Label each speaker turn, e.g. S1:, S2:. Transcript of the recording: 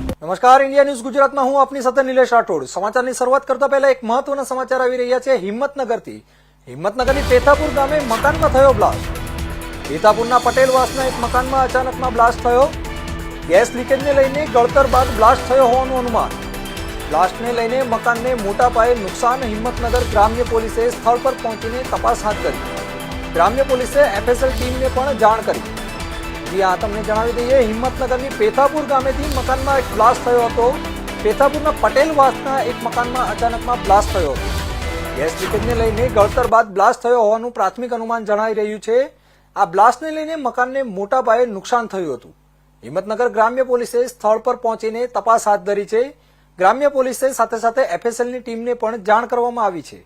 S1: નમસ્કાર, India news ગુજરાતમાં હું આપની સાથે નિલેશ રાઠોડ. સમાચારની શરૂઆત કરતા પહેલા એક મહત્વના સમાચાર આવી રહ્યા છે હિંમતનગરથી. હિંમતનગરની તેથાપુર ગામે મકાનમાં થયો બ્લાસ્ટ. તેથાપુરના પટેલવાસના એક મકાનમાં અચાનકમાં બ્લાસ્ટ થયો. ગેસ લીકેજને લઈને ગળતર બાદ બ્લાસ્ટ થયો હોવાનું અનુમાન. બ્લાસ્ટને લઈને મકાનને મોટા પાયે નુકસાન હિંમતનગર ગ્રામ્ય પોલીસે સ્થળ પર પહોંચીને તપાસ હાથ ધરી. ગ્રામ્ય પોલીસે એફએસએલ ટીમને પણ જાણ કરી. જી, આ તમને જણાવી દઈએ, હિંમતનગરની પેથાપુર ગામેથી મકાનમાં એક બ્લાસ્ટ થયો હતો. પેથાપુરના પટેલવાસના એક મકાનમાં અચાનકમાં બ્લાસ્ટ થયો. હતો ગેસ લીકેજને લઈને ગળતર બાદ બ્લાસ્ટ થયો હોવાનું પ્રાથમિક અનુમાન જણાઈ રહ્યું છે. આ બ્લાસ્ટને લઈને મકાનને મોટા પાયે નુકસાન થયું હતું. હિંમતનગર ગ્રામ્ય પોલીસે સ્થળ પર પહોંચીને તપાસ હાથ ધરી છે. ગ્રામ્ય પોલીસે સાથે સાથે એફએસએલની ટીમને પણ જાણ કરવામાં આવી છે.